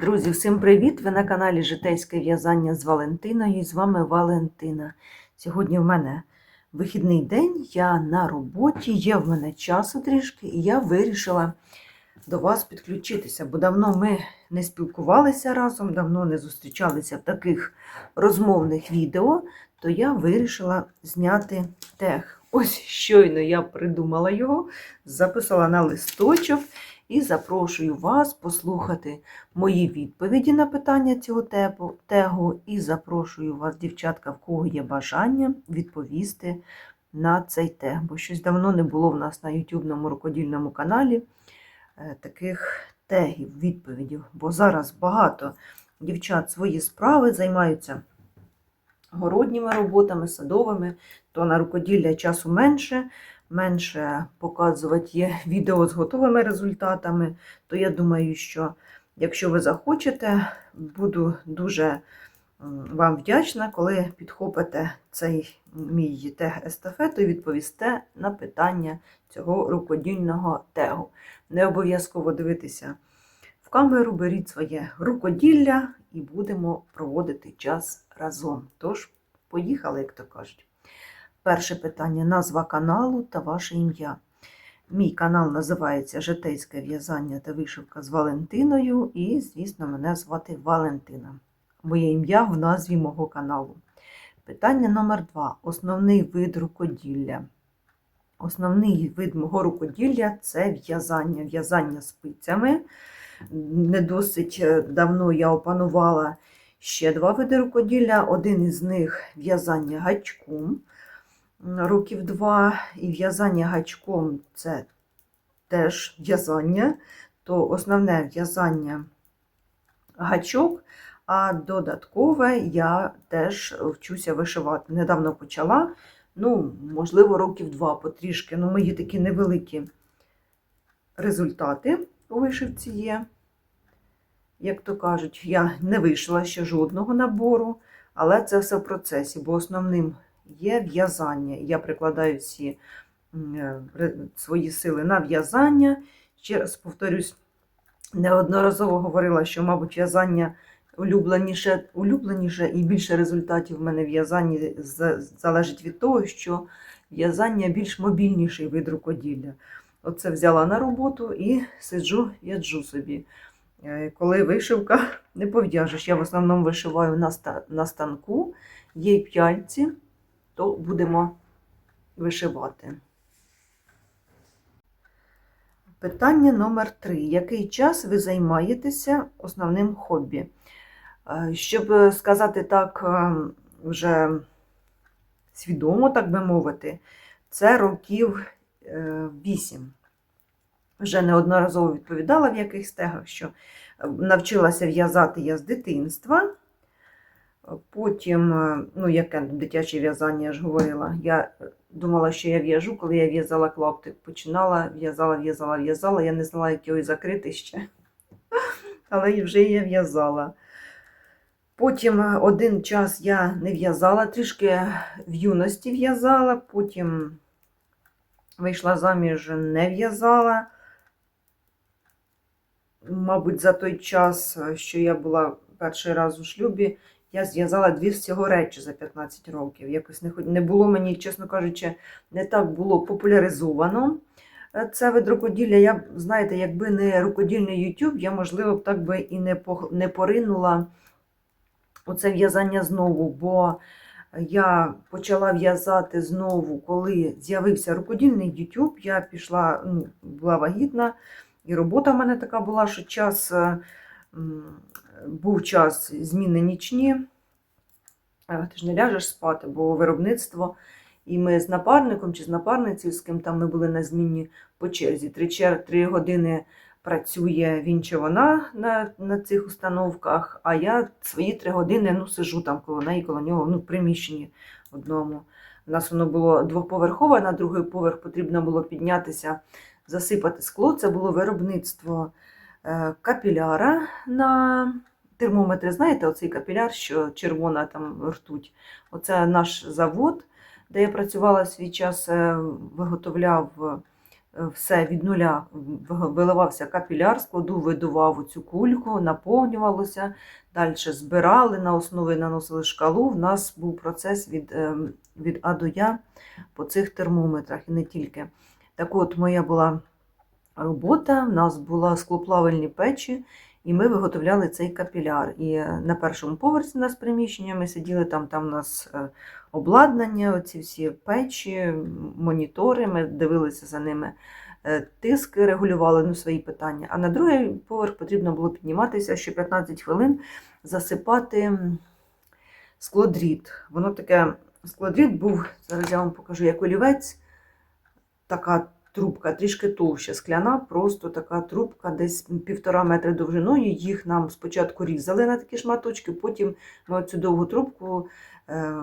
Друзі, всім привіт! Ви на каналі Житейське в'язання з Валентиною і з вами Валентина. Сьогодні в мене вихідний день, я на роботі, є в мене часу трішки, і я вирішила до вас підключитися, бо давно ми не спілкувалися разом, давно не зустрічалися в таких розмовних відео, то я вирішила зняти тег. Ось щойно я придумала його, записала на листочок і запрошую вас послухати мої відповіді на питання цього тегу, і запрошую вас, дівчатка, в кого є бажання відповісти на цей тег. Бо щось давно не було в нас на ютубному рукодільному каналі е, таких тегів, відповідів. Бо зараз багато дівчат свої справи займаються городніми роботами, садовими, то на рукоділля часу менше, менше показувати є відео з готовими результатами, то я думаю, що якщо ви захочете, буду дуже вам вдячна, коли підхопите цей мій тег естафету і відповісте на питання цього рукодільного тегу. Не обов'язково дивитися в камеру, беріть своє рукоділля і будемо проводити час разом. Тож, поїхали, як то кажуть. Перше питання: назва каналу та ваше ім'я. Мій канал називається Житейське в'язання та вишивка з Валентиною, і, звісно, мене звати Валентина. Моє ім'я в назві мого каналу. Питання номер два. Основний вид рукоділля. Основний вид мого рукоділля це в'язання. В'язання спицями. Не досить е, давно я опанувала ще два види рукоділля. Один із них в'язання гачком років два, і в'язання гачком це теж в'язання, то основне в'язання гачок, а додаткове я теж вчуся вишивати. Недавно почала, ну, можливо, років два потрішки. Ну, мої такі невеликі результати у вишивці є. Як то кажуть, я не вийшла ще жодного набору, але це все в процесі, бо основним є в'язання. Я прикладаю всі е, свої сили на в'язання. Ще раз повторюсь, неодноразово говорила, що, мабуть, в'язання улюбленіше, улюбленіше і більше результатів в мене в'язанні залежить від того, що в'язання більш мобільніший вид рукоділля. Оце взяла на роботу і сиджу, в'яджу собі. Е, Коли вишивка не пов'яжеш. Я в основному вишиваю на станку, є й п'яльці, то будемо вишивати. Питання номер три. Який час ви займаєтеся основним хобі? Е, Щоб е, сказати так е, вже свідомо, так би мовити, це років е, вісім. Вже неодноразово відповідала в якихось тегах, що навчилася в'язати я з дитинства. Потім, е, ну, яке дитяче в'язання, я ж говорила, я е, думала, що я в'яжу, коли я в'язала клаптик. Починала, в'язала, в'язала, в'язала. Я не знала, як його закрити ще. Але вже я в'язала. Потім е, один час я не в'язала, трішки в юності в'язала, потім вийшла заміж, не в'язала. Мабуть, за той час, що я була перший раз у шлюбі, я зв'язала дві всього речі за 15 років. Якось не, не було мені, чесно кажучи, не так було популяризовано е, це вид рукоділля. Я, знаєте, якби не рукодільний YouTube, я, можливо, б так би і не, пог- не поринула це в'язання знову, бо я почала в'язати знову, коли з'явився рукодільний YouTube, я пішла, ну, була вагітна, і робота в мене така була, що час е, був час зміни нічні. Е, Ти ж не ляжеш спати, бо виробництво. І ми з напарником чи з напарницею, з ким там ми були на зміні по черзі. Три, чер... Три години працює він чи вона на, на цих установках, а я свої три години ну, сижу там коло неї, коло нього, ну, в приміщенні одному. У нас воно було двоповерхове, на другий поверх потрібно було піднятися, засипати скло. Це було виробництво е, капіляра на термометри. Знаєте, оцей капіляр, що червона там ртуть. Оце наш завод, де я працювала свій час, е, виготовляв е, все від нуля виливався капіляр, складу видував цю кульку, наповнювалося, далі збирали, на основі наносили шкалу. У нас був процес від, ем, від А до Я по цих термометрах і не тільки. Так от, моя була робота, в нас була склоплавильні печі, і ми виготовляли цей капіляр. І е, на першому поверсі у нас приміщення, ми сиділи там, там у нас е, обладнання, оці всі печі, монітори, ми дивилися за ними. е, Тиск регулювали ну, свої питання. А на другий поверх потрібно було підніматися ще 15 хвилин, засипати склодріт. Воно таке, склодріт був, зараз я вам покажу, як олівець, така трубка, трішки товща, скляна, просто така трубка, десь півтора метри довжиною. Їх нам спочатку різали на такі шматочки, потім ми цю довгу трубку е,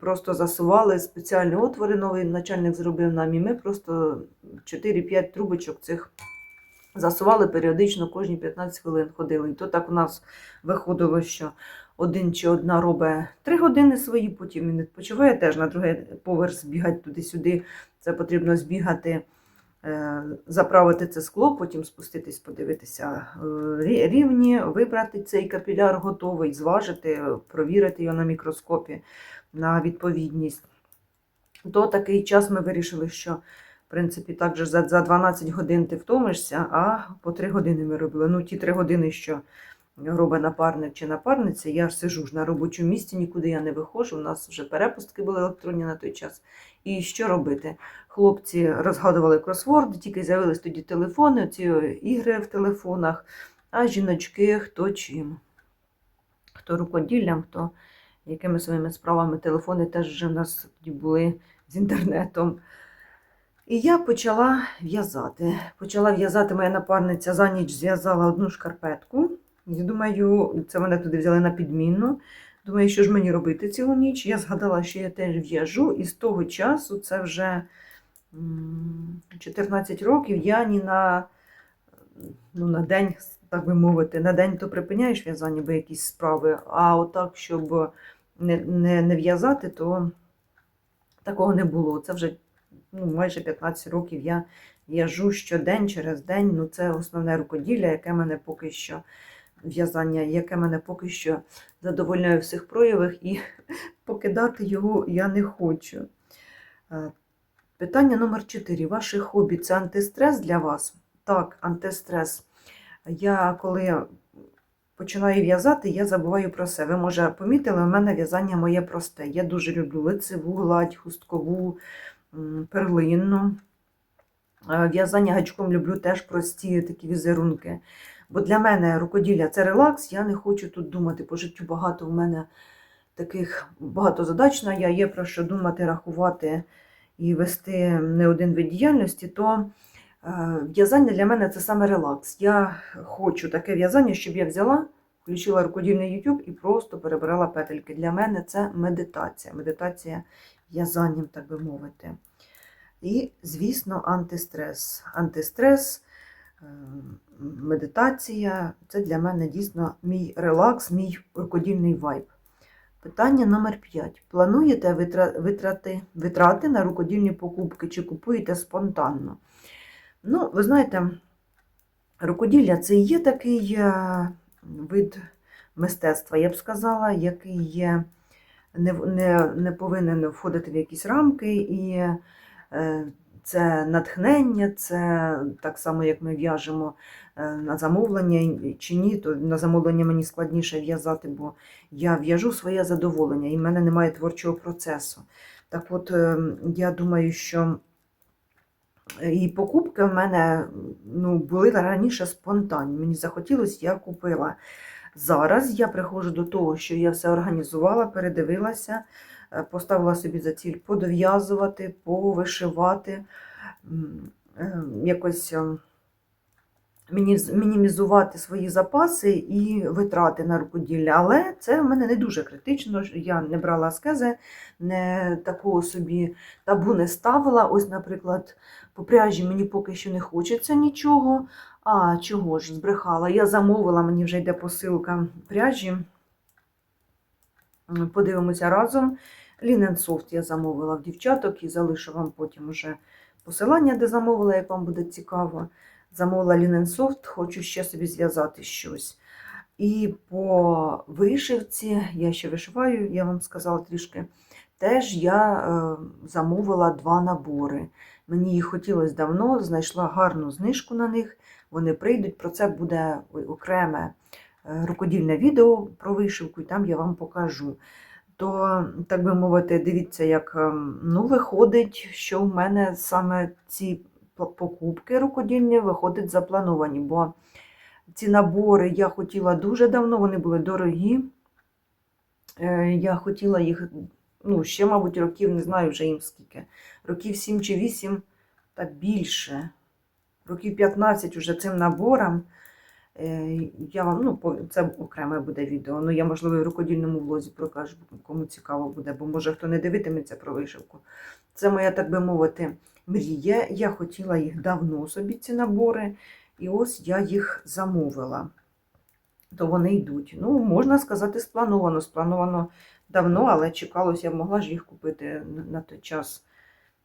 просто засували спеціальні отвори. Новий начальник зробив нам, і ми просто 4-5 трубочок цих засували періодично кожні 15 хвилин ходили. І то так у нас виходило, що один чи одна робить 3 години свої, потім він відпочиває теж на другий поверх збігати туди-сюди. Це потрібно збігати, заправити це скло, потім спуститись, подивитися е, рівні, вибрати цей капіляр готовий, зважити, провірити його на мікроскопі на відповідність. То такий час ми вирішили, що в принципі так же за, за 12 годин ти втомишся, а по 3 години ми робили. Ну, ті 3 години, що робить напарник чи напарниця, я ж сижу ж на робочому місці, нікуди я не виходжу. У нас вже перепустки були електронні на той час. І що робити? Хлопці розгадували кросворди, тільки з'явились тоді телефони, ці ігри в телефонах, а жіночки хто чим. Хто рукоділлям, хто якими своїми справами телефони теж вже в нас тоді були з інтернетом. І я почала в'язати. Почала в'язати моя напарниця за ніч зв'язала одну шкарпетку. І думаю, це мене туди взяли на підмінну. Думаю, що ж мені робити цілу ніч. Я згадала, що я теж в'яжу, і з того часу це вже 14 років. Я ні на, ну, на день, так би мовити, на день то припиняєш в'язання, бо якісь справи. А отак, щоб не, не, не в'язати, то такого не було. Це вже ну, майже 15 років я в'яжу щодень через день. Ну, це основне рукоділля, яке мене поки що в'язання, яке мене поки що задовольняє в всіх проявах, і покидати його я не хочу. Питання номер 4. Ваше хобі це антистрес для вас? Так, антистрес. Я коли починаю в'язати, я забуваю про себе. Ви, може, помітили, у мене в'язання моє просте. Я дуже люблю лицеву гладь, хусткову, перлинну. Е, В'язання гачком люблю теж прості такі візерунки. Бо для мене рукоділля це релакс, я не хочу тут думати. По життю багато в мене таких багатозадачна, я є про що думати, рахувати і вести не один вид діяльності, то е, в'язання для мене це саме релакс. Я хочу таке в'язання, щоб я взяла, включила рукодільний YouTube і просто перебирала петельки. Для мене це медитація. Медитація в'язанням, так би мовити. І, звісно, антистрес. Антистрес, е, медитація це для мене дійсно мій релакс, мій рукодільний вайб. Питання номер 5. Плануєте витрати, витрати на рукодільні покупки чи купуєте спонтанно? Ну, ви знаєте, рукоділля це є такий е, вид мистецтва, я б сказала, який є, не, не, не повинен входити в якісь рамки, і е, це натхнення, це так само, як ми в'яжемо е, на замовлення чи ні, то на замовлення мені складніше в'язати, бо я в'яжу своє задоволення, і в мене немає творчого процесу. Так от, е, я думаю, що і покупки в мене ну, були раніше спонтанні. Мені захотілося, я купила. Зараз я приходжу до того, що я все організувала, передивилася, е, поставила собі за ціль подов'язувати, повишивати, е, якось е, мінімізувати свої запаси і витрати на рукоділля. Але це в мене не дуже критично. Я не брала аскези, не такого собі табу не ставила. Ось, наприклад, по пряжі мені поки що не хочеться нічого. А чого ж, збрехала? Я замовила, мені вже йде посилка пряжі. Подивимося разом. Soft я замовила в дівчаток і залишу вам потім уже посилання, де замовила, як вам буде цікаво. Замовила Linen хочу ще собі зв'язати щось. І по вишивці, я ще вишиваю, я вам сказала трішки. Теж я е, замовила два набори. Мені їх хотілося давно, знайшла гарну знижку на них. Вони прийдуть. Про це буде окреме рукодільне відео про вишивку, і там я вам покажу. То, так би мовити, дивіться, як ем, ну, виходить, що в мене саме ці покупки рукодільні виходять заплановані, бо ці набори я хотіла дуже давно, вони були дорогі. Е, Я хотіла їх, ну, ще, мабуть, років, не знаю вже їм скільки. Років 7 чи 8 та більше. Років 15 уже цим наборам. Е, Я вам, ну, це окреме буде відео. Ну, я, можливо, в рукодільному влозі прокажу, кому цікаво буде, бо може хто не дивитиметься про вишивку. Це моя, так би мовити, мрія. Я хотіла їх давно собі, ці набори, і ось я їх замовила. То вони йдуть. Ну, можна сказати, сплановано. Сплановано давно, але чекалось, я могла ж їх купити на той час.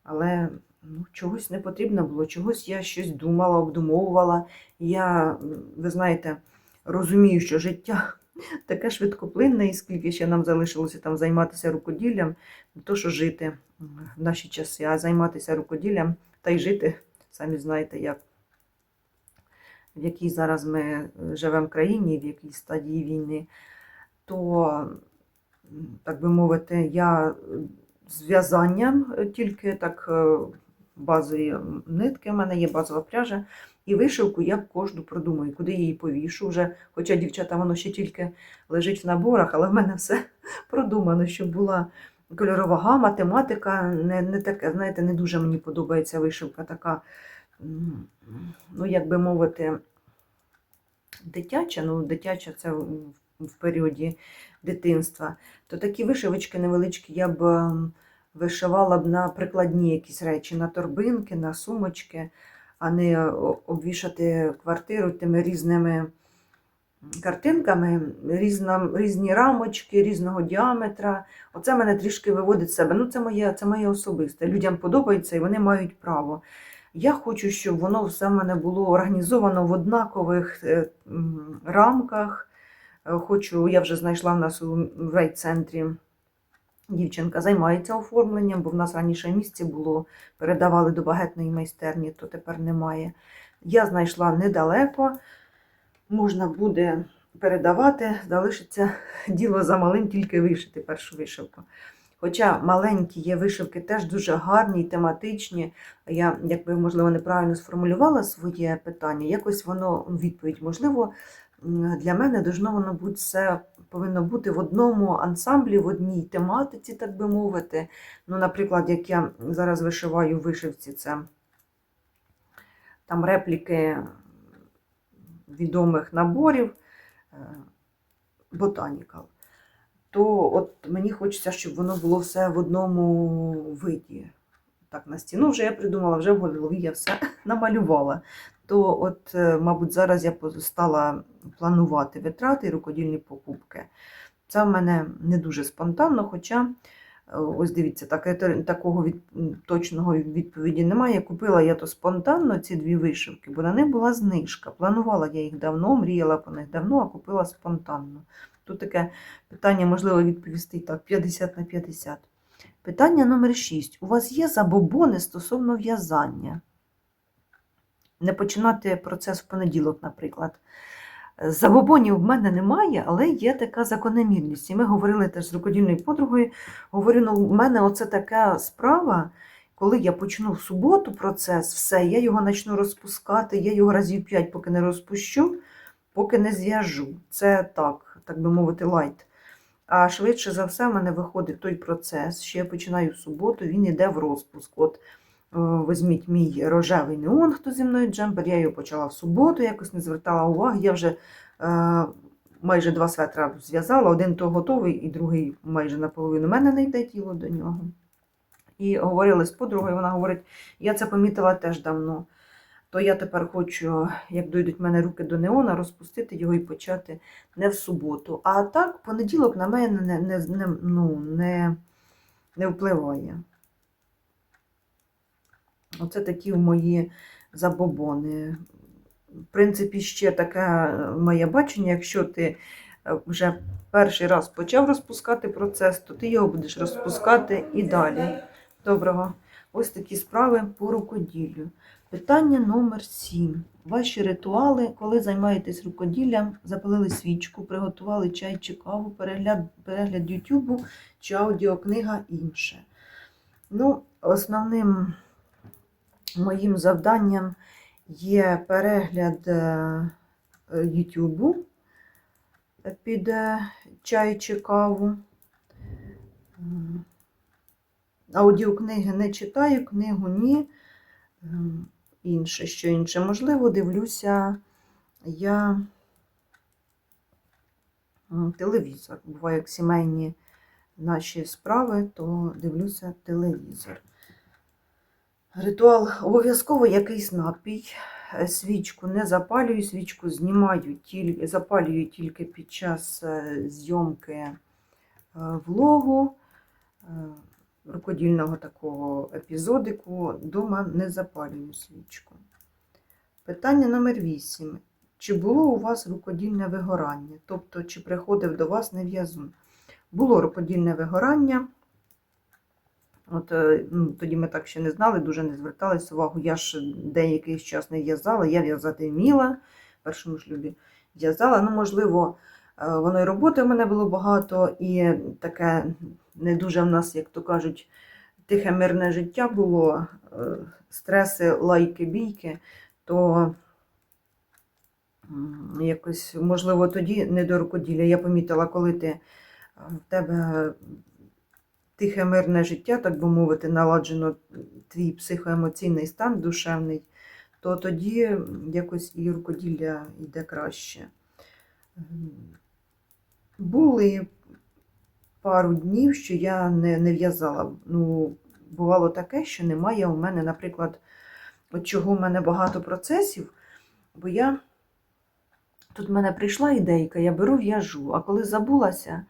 Але ну, чогось не потрібно було, чогось я щось думала, обдумовувала. Я, ви знаєте, розумію, що життя таке швидкоплинне, і скільки ще нам залишилося там займатися рукоділлям, не то що жити в наші часи, а займатися рукоділлям та й жити, самі знаєте, як. В якій зараз ми е, живемо країні, в якій стадії війни, то, так би мовити, я е, з в'язанням е, тільки так е, базові нитки, в мене є базова пряжа. І вишивку я кожну продумаю, куди її повішу вже. Хоча дівчата, воно ще тільки лежить в наборах, але в мене все продумано, щоб була кольорова гама. Не, не таке, знаєте, не дуже мені подобається вишивка така, ну, як би мовити, дитяча, ну, дитяча це в, в періоді дитинства. То такі вишивочки невеличкі я б ем, вишивала б на прикладні якісь речі, на торбинки, на сумочки, а не обвішати квартиру тими різними картинками, різна, різні рамочки, різного діаметра. Оце мене трішки виводить з себе. Ну, це моє, це моє особисте. Людям подобається і вони мають право. Я хочу, щоб воно все в мене було організовано в однакових е, рамках. Е, Хочу, я вже знайшла в нас у райцентрі. Дівчинка займається оформленням, бо в нас раніше місце було, передавали до багетної майстерні, то тепер немає. Я знайшла недалеко, можна буде передавати, залишиться діло за малим, тільки вишити першу вишивку. Хоча маленькі є вишивки теж дуже гарні і тематичні. Я, якби, можливо, неправильно сформулювала своє питання, якось воно ну, відповідь, можливо, для мене должно воно бути все повинно бути в одному ансамблі, в одній тематиці, так би мовити. Ну, наприклад, як я зараз вишиваю в вишивці, це там репліки відомих наборів е, Botanical, то от мені хочеться, щоб воно було все в одному виді. Так, на стіну вже я придумала, вже в голові я все намалювала. То, от, е, мабуть, зараз я стала планувати витрати і рукодільні покупки. Це в мене не дуже спонтанно, хоча, е, ось дивіться, таке, такого від, точного відповіді немає. Купила я то спонтанно ці дві вишивки, бо на них була знижка. Планувала я їх давно, мріяла по них давно, а купила спонтанно. Тут таке питання, можливо, відповісти так, 50 на 50. Питання номер 6. У вас є забобони стосовно в'язання? Не починати процес в понеділок, наприклад. Забобонів в мене немає, але є така закономірність. І ми говорили теж з рукодільною подругою. Говорю, ну, в мене оце така справа, коли я почну в суботу процес, все, я його почну розпускати, я його разів п'ять, поки не розпущу, поки не зв'яжу. Це так, так би мовити, лайт. А швидше за все, в мене виходить той процес, що я починаю в суботу, він йде в розпуск. От е, візьміть мій рожевий неон, хто зі мною джемпер, я його почала в суботу, якось не звертала уваги. Я вже е, майже два светра зв'язала, один то готовий, і другий майже наполовину. У мене не йде тіло до нього. І говорили з подругою, вона говорить, я це помітила теж давно. То я тепер хочу, як дойдуть в мене руки до неона, розпустити його і почати не в суботу. А так, понеділок на мене не, не, не, ну, не, не впливає. Оце такі мої забобони. В принципі, ще таке моє бачення, якщо ти е, вже перший раз почав розпускати процес, то ти його будеш розпускати і далі. Доброго. Ось такі справи по рукоділлю. Питання номер 7. Ваші ритуали, коли займаєтесь рукоділлям, запалили свічку, приготували чай чи каву, перегляд, перегляд Ютубу чи аудіокнига інше. Ну, основним моїм завданням є перегляд е, Ютубу під е, чай чи каву. Аудіокниги не читаю, книгу ні. Інше, що інше. Можливо, дивлюся я телевізор. Буває, як сімейні наші справи, то дивлюся телевізор. Ритуал обов'язково якийсь напій. Е, Свічку не запалюю, свічку знімаю, тільки, запалюю тільки під час е, зйомки е, влогу, рукодільного такого епізодику. Дома не запалюю свічку. Питання номер 8. Чи було у вас рукодільне вигорання? Тобто, чи приходив до вас нев'язун? Було рукодільне вигорання. От, е, ну, тоді ми так ще не знали, дуже не зверталися увагу. Я ж деякий час не в'язала, я в'язати вміла в першому шлюбі в'язала. Ну, можливо, е, воно і роботи в мене було багато, і таке не дуже в нас, як то кажуть, тихе мирне життя було, е, стреси, лайки, бійки, то якось, можливо, тоді не до рукоділля. Я помітила, коли ти в тебе тихе мирне життя, так би мовити, наладжено твій психоемоційний стан душевний, то тоді якось і рукоділля йде краще. Ем, Були пару днів, що я не, не в'язала. Ну, бувало таке, що немає у мене, наприклад, от чого в мене багато процесів, бо я тут в мене прийшла ідейка, я беру в'яжу, а коли забулася,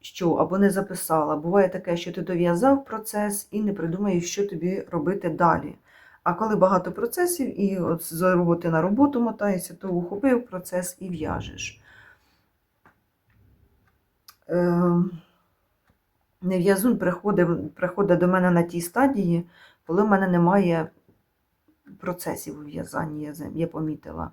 що або не записала. Буває таке, що ти дов'язав процес і не придумаєш, що тобі робити далі. А коли багато процесів, і от з роботи на роботу мотаєшся, то ухопив процес і в'яжеш. Е, Нев'язун приходить, приходить до мене на тій стадії, коли в мене немає процесів у в'язанні, я помітила.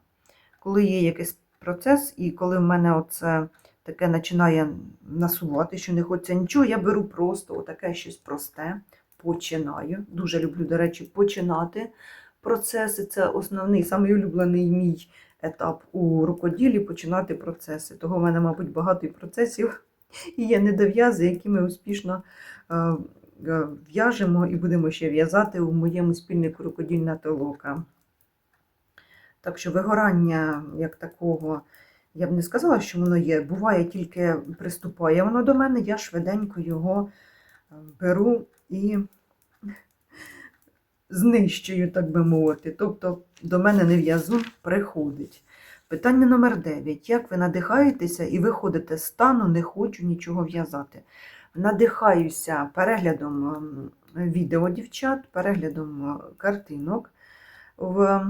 Коли є якийсь процес, і коли в мене оце таке починає насувати, що не хочеться нічого, я беру просто таке щось просте, починаю. Дуже люблю, до речі, починати процеси. Це основний, самий улюблений мій етап у рукоділлі починати процеси. Того в мене, мабуть, багато процесів і є недов'язи, які ми успішно е, е, в'яжемо і будемо ще в'язати у моєму спільнику рукодільна толока. Так що вигорання як такого, я б не сказала, що воно є. Буває, тільки приступає воно до мене, я швиденько його е, беру і знищую, так би мовити. Тобто до мене нев'язун приходить. Питання номер 9. Як ви надихаєтеся і виходите з стану, не хочу нічого в'язати? Надихаюся переглядом ем, відео дівчат, переглядом е, картинок в,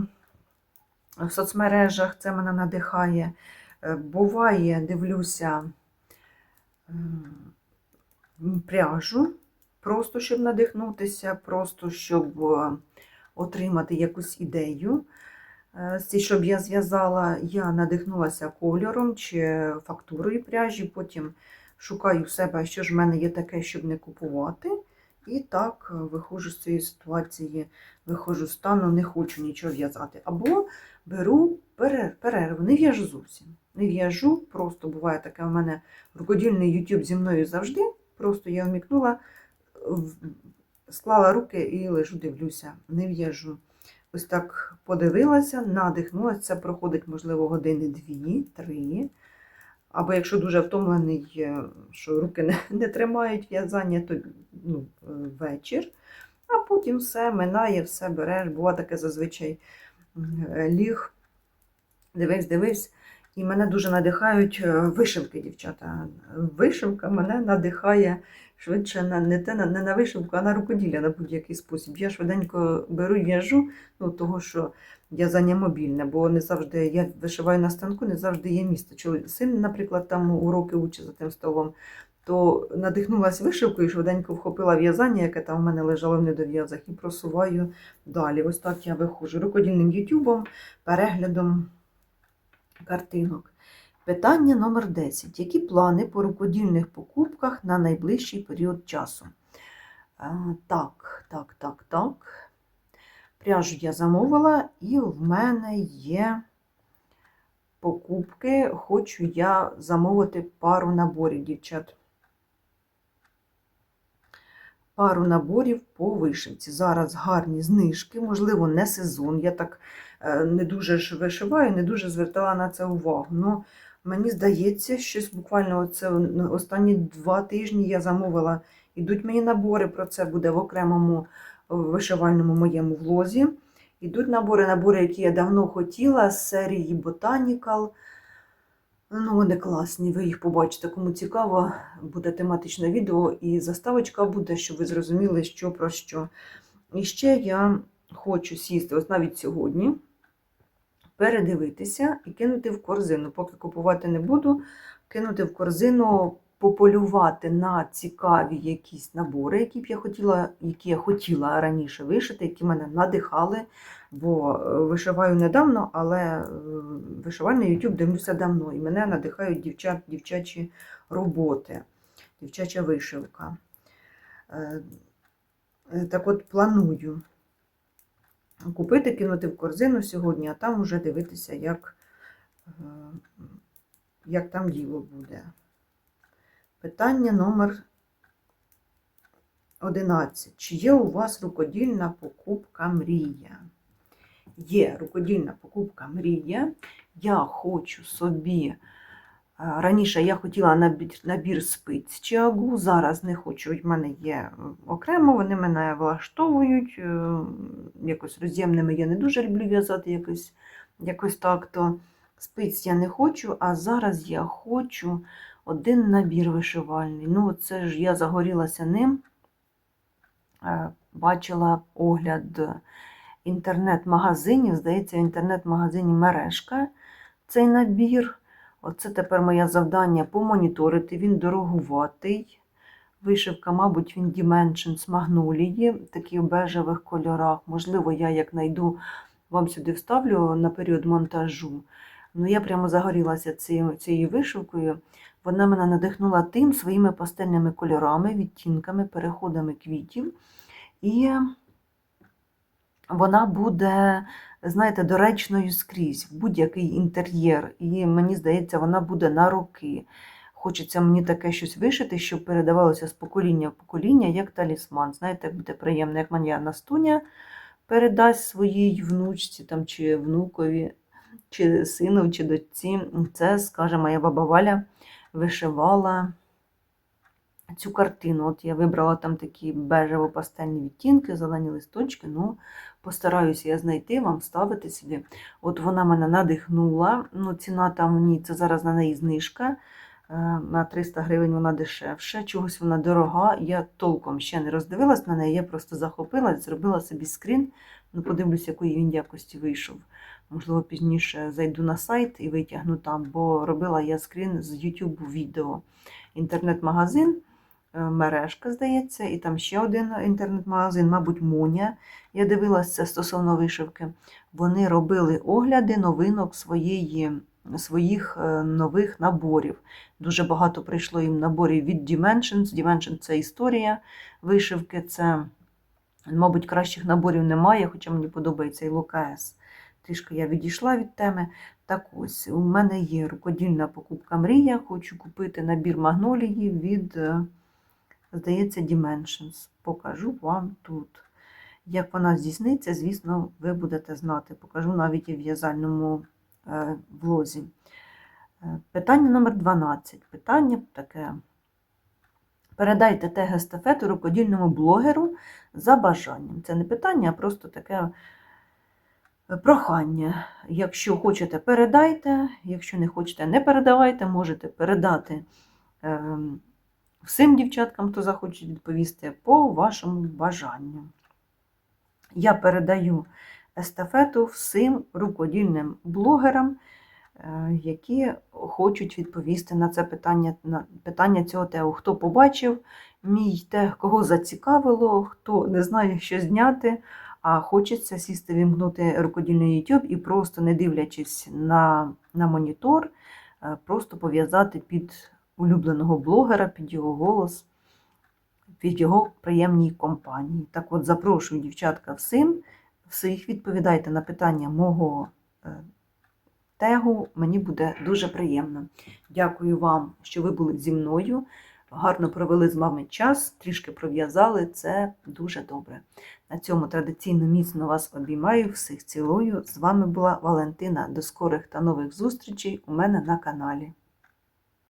в соцмережах. Це мене надихає. Е, Буває, дивлюся пряжу, просто щоб надихнутися, просто щоб е, отримати якусь ідею. Е, щоб я зв'язала, я надихнулася кольором чи фактурою пряжі, потім шукаю в себе, що ж в мене є таке, щоб не купувати. І так виходжу з цієї ситуації, виходжу з стану, не хочу нічого в'язати. Або беру перер- перерву, не в'яжу зовсім. Не в'яжу, просто буває таке в мене рукодільний YouTube зі мною завжди. Просто я вмікнула, склала руки і лежу, дивлюся, не в'яжу. Ось так подивилася, надихнулася. Це проходить, можливо, години дві-три. Або якщо дуже втомлений, е, що руки не, не тримають в'язання, то ну, е, вечір. А потім все минає, все береш. Бува таке зазвичай е, ліг, дивись, дивись. І мене дуже надихають е, вишивки, дівчата. Вишивка мене надихає швидше на не те на не на вишивку, а на рукоділля на будь-який спосіб. Я швиденько беру в'яжу, ну того, що в'язання мобільне, бо не завжди я вишиваю на станку, не завжди є місце. Чоловік син, наприклад, там уроки учить за тим столом. То надихнулася вишивкою, швиденько вхопила в'язання, яке там в мене лежало в недов'язах, і просуваю далі. Ось так я виходжу рукодільним ютубом, переглядом картинок. Питання номер 10. Які плани по рукодільних покупках на найближчий період часу? Е, Так, так, так, так. Пряжу я замовила, і в мене є покупки. Хочу я замовити пару наборів, дівчат. Пару наборів по вишивці. Зараз гарні знижки, можливо, не сезон. Я так не дуже ж вишиваю, не дуже звертала на це увагу. Ну, мені здається, щось буквально оце останні два тижні я замовила. Ідуть мені набори, про це буде в окремому е, вишивальному моєму влозі. Ідуть набори, набори, які я давно хотіла з серії Botanical. Ну, вони класні, ви їх побачите. Кому цікаво, буде тематичне відео і заставочка буде, щоб ви зрозуміли, що про що. І ще я хочу сісти, ось навіть сьогодні, передивитися і кинути в корзину. Поки купувати не буду, кинути в корзину, пополювати на цікаві якісь набори, які б я хотіла, які я хотіла раніше вишити, які мене надихали. Бо е, вишиваю недавно, але е, вишивальний YouTube дивлюся давно. І мене надихають дівчат, дівчачі роботи, дівчача вишивка. Е, Так от планую купити, кинути в корзину сьогодні, а там уже дивитися, як, е, як там діло буде. Питання номер 11. Чи є у вас рукодільна покупка мрія? Є рукодільна покупка мрія. Я хочу собі. Раніше я хотіла набір, набір спиць чиагу, зараз не хочу. В мене є окремо, вони мене влаштовують. е, Якось роз'ємними я не дуже люблю в'язати якось, якось так. то Спиць я не хочу, а зараз я хочу один набір вишивальний. Ну, це ж я загорілася ним. Е, Бачила огляд інтернет-магазинів. Здається, в інтернет-магазині мережка цей набір. Оце тепер моє завдання помоніторити. Він дорогуватий. Вишивка, мабуть, він Dimensions Magnolia, в таких бежевих кольорах. Можливо, я як знайду, вам сюди вставлю на період монтажу. Ну, я прямо загорілася цією, цією вишивкою. Вона мене надихнула тим своїми пастельними кольорами, відтінками, переходами квітів. І вона буде, знаєте, доречною скрізь, в будь-який інтер'єр. І мені здається, вона буде на роки. Хочеться мені таке щось вишити, щоб передавалося з покоління в покоління, як талісман. Знаєте, буде приємно, як моя Настуня передасть своїй внучці там, чи внукові, чи сину, чи дочці. Це, скаже, моя баба Валя вишивала цю картину. От я вибрала там такі бежево-пастельні відтінки, зелені листочки. Ну, постараюся я знайти вам, ставити сюди. От вона мене надихнула. Ну, ціна там в ній, це зараз на неї знижка. Е, На 300 гривень вона дешевше, чогось вона дорога. Я толком ще не роздивилась на неї, я просто захопилась, зробила собі скрін. Ну, подивлюсь, якої він якості вийшов. Можливо, пізніше зайду на сайт і витягну там, бо робила я скрін з YouTube відео. Інтернет-магазин, мережка, здається, і там ще один інтернет-магазин, мабуть, Моня. Я дивилася стосовно вишивки. Вони робили огляди новинок своєї, своїх е, нових наборів. Дуже багато прийшло їм наборів від Dimensions. Dimensions – це історія вишивки. Це, мабуть, кращих наборів немає, хоча мені подобається і Лукас. Трішки я відійшла від теми. Так ось, у мене є рукодільна покупка мрія. Хочу купити набір магнолії від, е, здається, Dimensions. Покажу вам тут. Як вона здійсниться, звісно, ви будете знати. Покажу навіть і в в'язальному е, влозі. Е, Питання номер 12. Питання таке. Передайте тег естафету рукодільному блогеру за бажанням. Це не питання, а просто таке Прохання, якщо хочете, передайте, якщо не хочете, не передавайте, можете передати ем, всім дівчаткам, хто захоче відповісти, по вашому бажанню. Я передаю естафету всім рукодільним блогерам, е, які хочуть відповісти на це питання, на питання цього ТЕО. Хто побачив мій тег, кого зацікавило, хто не знає, що зняти, а хочеться сісти, вімкнути рукодільний YouTube і просто не дивлячись на, на монітор, е, просто пов'язати під улюбленого блогера, під його голос, під його приємній компанії. Так от запрошую, дівчатка, всім, всіх відповідайте на питання мого е, тегу, мені буде дуже приємно. Дякую вам, що ви були зі мною. Гарно провели з вами час, трішки пров'язали, це дуже добре. На цьому традиційно міцно вас обіймаю, всіх цілую. З вами була Валентина. До скорих та нових зустрічей у мене на каналі.